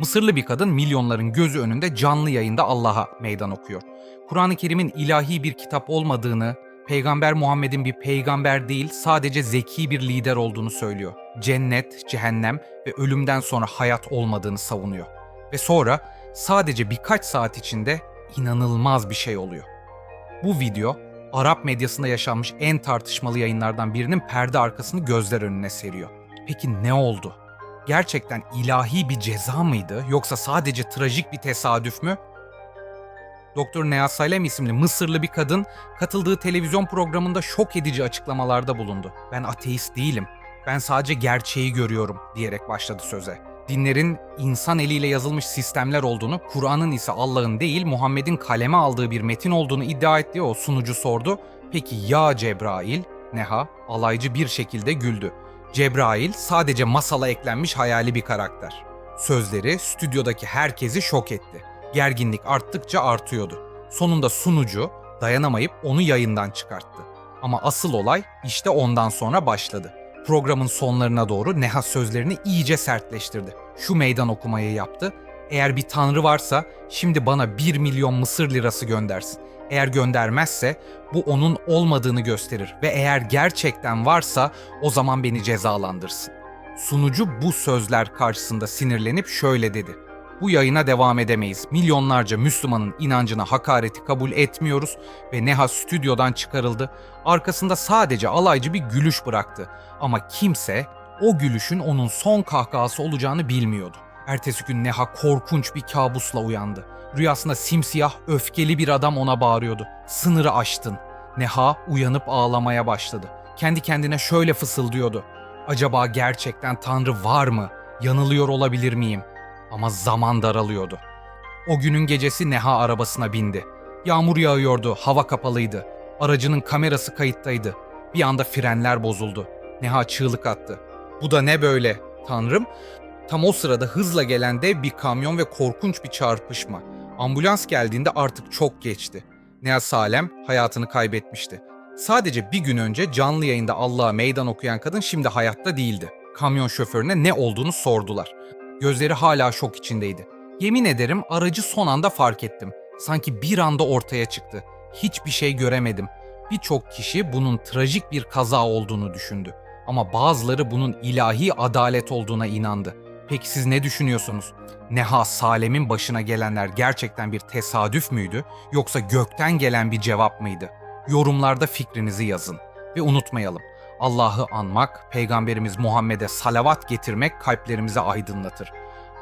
Mısırlı bir kadın milyonların gözü önünde canlı yayında Allah'a meydan okuyor. Kur'an-ı Kerim'in ilahi bir kitap olmadığını, Peygamber Muhammed'in bir peygamber değil sadece zeki bir lider olduğunu söylüyor. Cennet, cehennem ve ölümden sonra hayat olmadığını savunuyor. Ve sonra sadece birkaç saat içinde inanılmaz bir şey oluyor. Bu video Arap medyasında yaşanmış en tartışmalı yayınlardan birinin perde arkasını gözler önüne seriyor. Peki ne oldu? Gerçekten ilahi bir ceza mıydı yoksa sadece trajik bir tesadüf mü? Doktor Nea Salem isimli Mısırlı bir kadın katıldığı televizyon programında şok edici açıklamalarda bulundu. Ben ateist değilim. Ben sadece gerçeği görüyorum diyerek başladı söze. Dinlerin insan eliyle yazılmış sistemler olduğunu, Kur'an'ın ise Allah'ın değil Muhammed'in kaleme aldığı bir metin olduğunu iddia ettiği o sunucu sordu. Peki ya Cebrail? Neha alaycı bir şekilde güldü. Cebrail sadece masala eklenmiş hayali bir karakter. Sözleri stüdyodaki herkesi şok etti. Gerginlik arttıkça artıyordu. Sonunda sunucu dayanamayıp onu yayından çıkarttı. Ama asıl olay işte ondan sonra başladı. Programın sonlarına doğru Neha sözlerini iyice sertleştirdi. Şu meydan okumayı yaptı. Eğer bir tanrı varsa şimdi bana 1 milyon Mısır lirası göndersin. Eğer göndermezse bu onun olmadığını gösterir ve eğer gerçekten varsa o zaman beni cezalandırsın. Sunucu bu sözler karşısında sinirlenip şöyle dedi. Bu yayına devam edemeyiz. Milyonlarca Müslümanın inancına hakareti kabul etmiyoruz ve Neha stüdyodan çıkarıldı. Arkasında sadece alaycı bir gülüş bıraktı. Ama kimse o gülüşün onun son kahkahası olacağını bilmiyordu. Ertesi gün Neha korkunç bir kabusla uyandı. Rüyasında simsiyah, öfkeli bir adam ona bağırıyordu. Sınırı aştın. Neha uyanıp ağlamaya başladı. Kendi kendine şöyle fısıldıyordu. Acaba gerçekten Tanrı var mı? Yanılıyor olabilir miyim? Ama zaman daralıyordu. O günün gecesi Neha arabasına bindi. Yağmur yağıyordu, hava kapalıydı. Aracının kamerası kayıttaydı. Bir anda frenler bozuldu. Neha çığlık attı. Bu da ne böyle? Tanrım. Tam o sırada hızla gelen dev bir kamyon ve korkunç bir çarpışma. Ambulans geldiğinde artık çok geçti. Neha Salem hayatını kaybetmişti. Sadece bir gün önce canlı yayında Allah'a meydan okuyan kadın şimdi hayatta değildi. Kamyon şoförüne ne olduğunu sordular. Gözleri hala şok içindeydi. Yemin ederim aracı son anda fark ettim. Sanki bir anda ortaya çıktı. Hiçbir şey göremedim. Birçok kişi bunun trajik bir kaza olduğunu düşündü. Ama bazıları bunun ilahi adalet olduğuna inandı. Peki siz ne düşünüyorsunuz? Neha Salem'in başına gelenler gerçekten bir tesadüf müydü yoksa gökten gelen bir cevap mıydı? Yorumlarda fikrinizi yazın ve unutmayalım. Allah'ı anmak, Peygamberimiz Muhammed'e salavat getirmek kalplerimizi aydınlatır.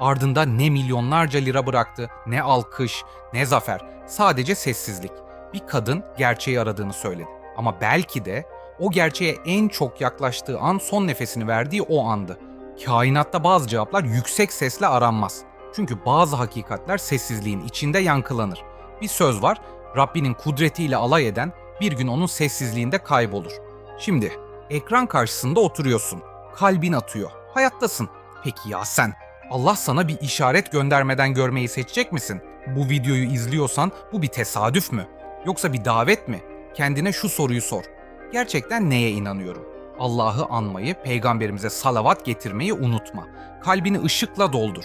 Ardında ne milyonlarca lira bıraktı, ne alkış, ne zafer, sadece sessizlik. Bir kadın gerçeği aradığını söyledi. Ama belki de o gerçeğe en çok yaklaştığı an son nefesini verdiği o andı. Kainatta bazı cevaplar yüksek sesle aranmaz. Çünkü bazı hakikatler sessizliğin içinde yankılanır. Bir söz var, Rabbinin kudretiyle alay eden bir gün onun sessizliğinde kaybolur. Şimdi ekran karşısında oturuyorsun. Kalbin atıyor. Hayattasın. Peki ya sen? Allah sana bir işaret göndermeden görmeyi seçecek misin? Bu videoyu izliyorsan bu bir tesadüf mü? Yoksa bir davet mi? Kendine şu soruyu sor. Gerçekten neye inanıyorum? Allah'ı anmayı, peygamberimize salavat getirmeyi unutma. Kalbini ışıkla doldur.